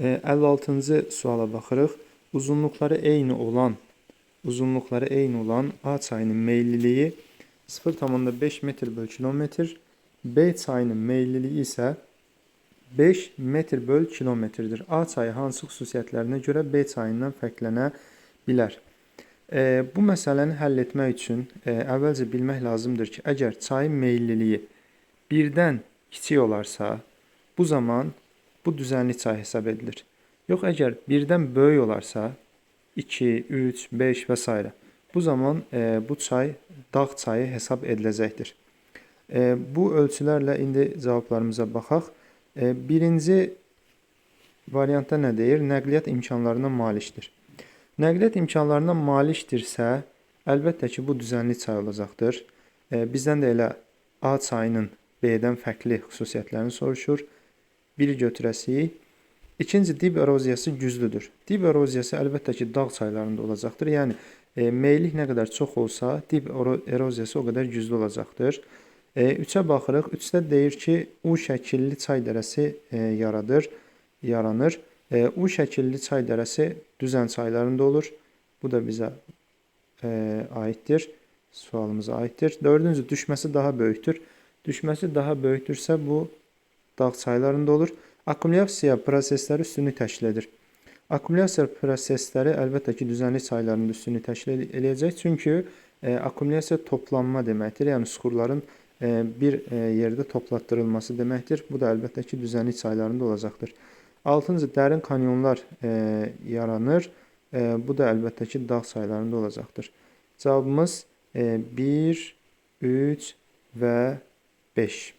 E, 56-cı suala baxırıq. Uzunluqları eyni olan uzunluqları eyni olan A çayının meylliliyi 0,5 metr böl kilometr, B çayının meylliliyi isə 5 metr böl kilometrdir. A çayı hansı xüsusiyyətlərinə görə B çayından fərqlənə bilər? E, bu məsələni həll etmək üçün e, əvvəlcə bilmək lazımdır ki, əgər çayın meylliliyi birdən kiçik olarsa, bu zaman bu düzənlik çay hesab edilir. Yox, əgər birdən böyük olarsa, 2, 3, 5 və s. bu zaman e, bu çay dağ çayı hesab ediləcəkdir. E, bu ölçülərlə indi cavablarımıza baxaq. E, birinci variantda nə deyir? Nəqliyyat imkanlarına malikdir. Nəqliyyat imkanlarına malikdirsə, əlbəttə ki, bu düzənlik çay olacaqdır. E, bizdən də elə A çayının B-dən fərqli xüsusiyyətlərini soruşur. Biri götürəsik. İkinci dib eroziyası güclüdür. Dib eroziyası əlbəttə ki, dağ çaylarında olacaqdır. Yəni e, meyillik nə qədər çox olsa, dib ero- eroziyası o qədər güclü olacaqdır. E, 3-ə baxırıq. 3-də deyir ki, U şəkilli çay dərəsi e, yaradır, yaranır. E, U şəkilli çay dərəsi düzən çaylarında olur. Bu da bizə e, aiddir. Sualımıza aiddir. Dördüncü düşməsi daha böyükdür. Düşməsi daha böyükdürsə bu dağ çaylarında olur. Akkumulyasiya prosesləri üstünlük təşkil edir. Akkumulyasiya prosesləri əlbəttə ki, düzənlik çaylarında üstünlük təşkil eləyəcək. Çünki e, akkumulyasiya toplanma deməkdir. Yəni suxurların e, bir e, yerdə toplatdırılması deməkdir. Bu da əlbəttə ki, düzənlik çaylarında olacaqdır. 6-cı dərin kanyonlar e, yaranır. E, bu da əlbəttə ki, dağ çaylarında olacaqdır. Cavabımız e, 1, 3 və 5.